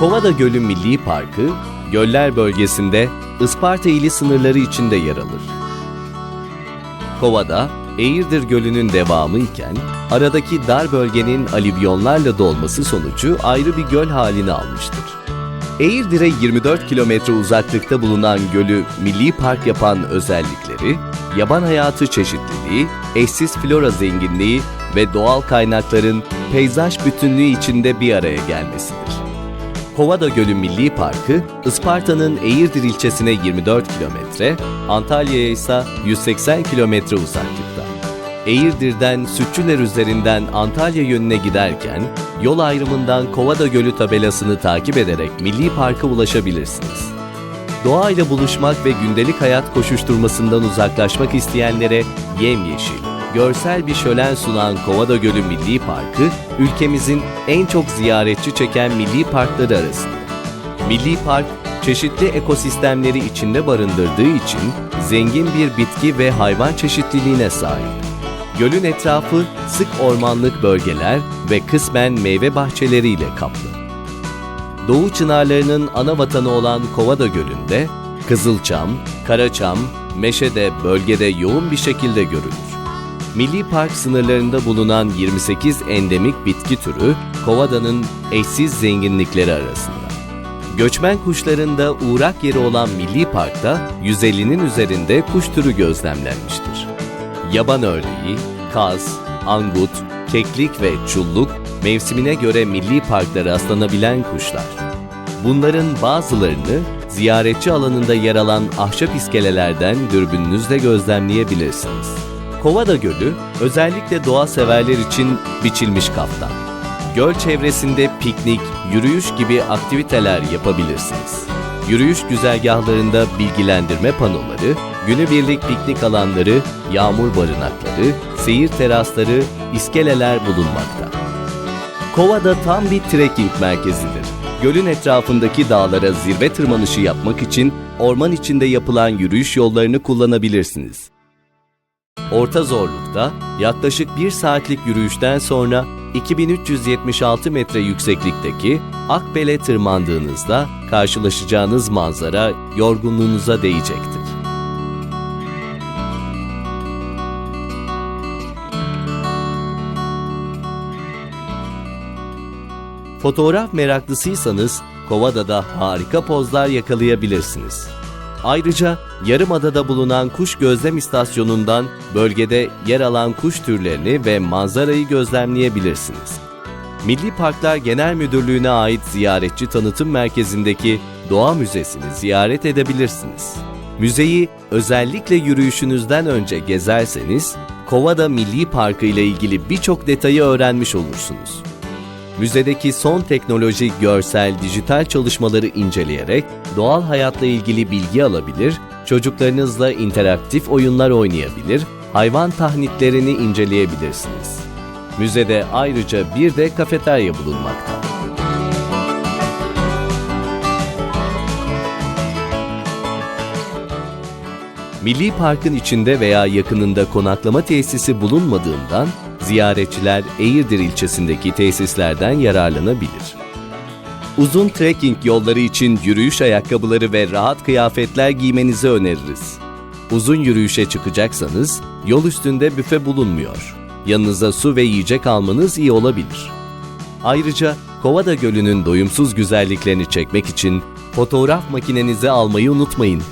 Kovada Gölü Milli Parkı, Göller bölgesinde Isparta ili sınırları içinde yer alır. Kovada, Eğirdir Gölü'nün devamı iken, aradaki dar bölgenin alivyonlarla dolması sonucu ayrı bir göl halini almıştır. Eğirdir'e 24 kilometre uzaklıkta bulunan gölü milli park yapan özellikleri, yaban hayatı çeşitliliği, eşsiz flora zenginliği ve doğal kaynakların peyzaj bütünlüğü içinde bir araya gelmesidir. Kovada Gölü Milli Parkı, Isparta'nın Eğirdir ilçesine 24 kilometre, Antalya'ya ise 180 kilometre uzaklıkta. Eğirdir'den Sütçüler üzerinden Antalya yönüne giderken, yol ayrımından Kovada Gölü tabelasını takip ederek Milli Park'a ulaşabilirsiniz. Doğayla buluşmak ve gündelik hayat koşuşturmasından uzaklaşmak isteyenlere yemyeşil, görsel bir şölen sunan Kovada Gölü Milli Parkı, ülkemizin en çok ziyaretçi çeken milli parkları arasında. Milli Park, çeşitli ekosistemleri içinde barındırdığı için zengin bir bitki ve hayvan çeşitliliğine sahip. Gölün etrafı sık ormanlık bölgeler ve kısmen meyve bahçeleriyle kaplı. Doğu çınarlarının ana vatanı olan Kovada Gölü'nde kızılçam, karaçam, meşe de bölgede yoğun bir şekilde görülür. Milli Park sınırlarında bulunan 28 endemik bitki türü Kovada'nın eşsiz zenginlikleri arasında. Göçmen kuşların da uğrak yeri olan Milli Park'ta 150'nin üzerinde kuş türü gözlemlenmiştir. Yaban ördeği, kaz, angut, keklik ve çulluk mevsimine göre milli parkta rastlanabilen kuşlar. Bunların bazılarını ziyaretçi alanında yer alan ahşap iskelelerden dürbününüzle gözlemleyebilirsiniz. Kovada Gölü özellikle doğa severler için biçilmiş kaftan. Göl çevresinde piknik, yürüyüş gibi aktiviteler yapabilirsiniz. Yürüyüş güzergahlarında bilgilendirme panoları, günübirlik piknik alanları, yağmur barınakları, seyir terasları, iskeleler bulunmakta. Kovada tam bir trekking merkezidir. Gölün etrafındaki dağlara zirve tırmanışı yapmak için orman içinde yapılan yürüyüş yollarını kullanabilirsiniz. Orta zorlukta yaklaşık 1 saatlik yürüyüşten sonra 2376 metre yükseklikteki Akbel'e tırmandığınızda karşılaşacağınız manzara yorgunluğunuza değecektir. Fotoğraf meraklısıysanız Kovada'da harika pozlar yakalayabilirsiniz. Ayrıca Yarımada'da bulunan kuş gözlem istasyonundan bölgede yer alan kuş türlerini ve manzarayı gözlemleyebilirsiniz. Milli Parklar Genel Müdürlüğü'ne ait ziyaretçi tanıtım merkezindeki Doğa Müzesi'ni ziyaret edebilirsiniz. Müzeyi özellikle yürüyüşünüzden önce gezerseniz, Kovada Milli Parkı ile ilgili birçok detayı öğrenmiş olursunuz. Müzedeki son teknoloji, görsel, dijital çalışmaları inceleyerek doğal hayatla ilgili bilgi alabilir, çocuklarınızla interaktif oyunlar oynayabilir, hayvan tahnitlerini inceleyebilirsiniz. Müzede ayrıca bir de kafeterya bulunmakta. Milli Park'ın içinde veya yakınında konaklama tesisi bulunmadığından ziyaretçiler Eğirdir ilçesindeki tesislerden yararlanabilir. Uzun trekking yolları için yürüyüş ayakkabıları ve rahat kıyafetler giymenizi öneririz. Uzun yürüyüşe çıkacaksanız yol üstünde büfe bulunmuyor. Yanınıza su ve yiyecek almanız iyi olabilir. Ayrıca Kovada Gölü'nün doyumsuz güzelliklerini çekmek için fotoğraf makinenizi almayı unutmayın.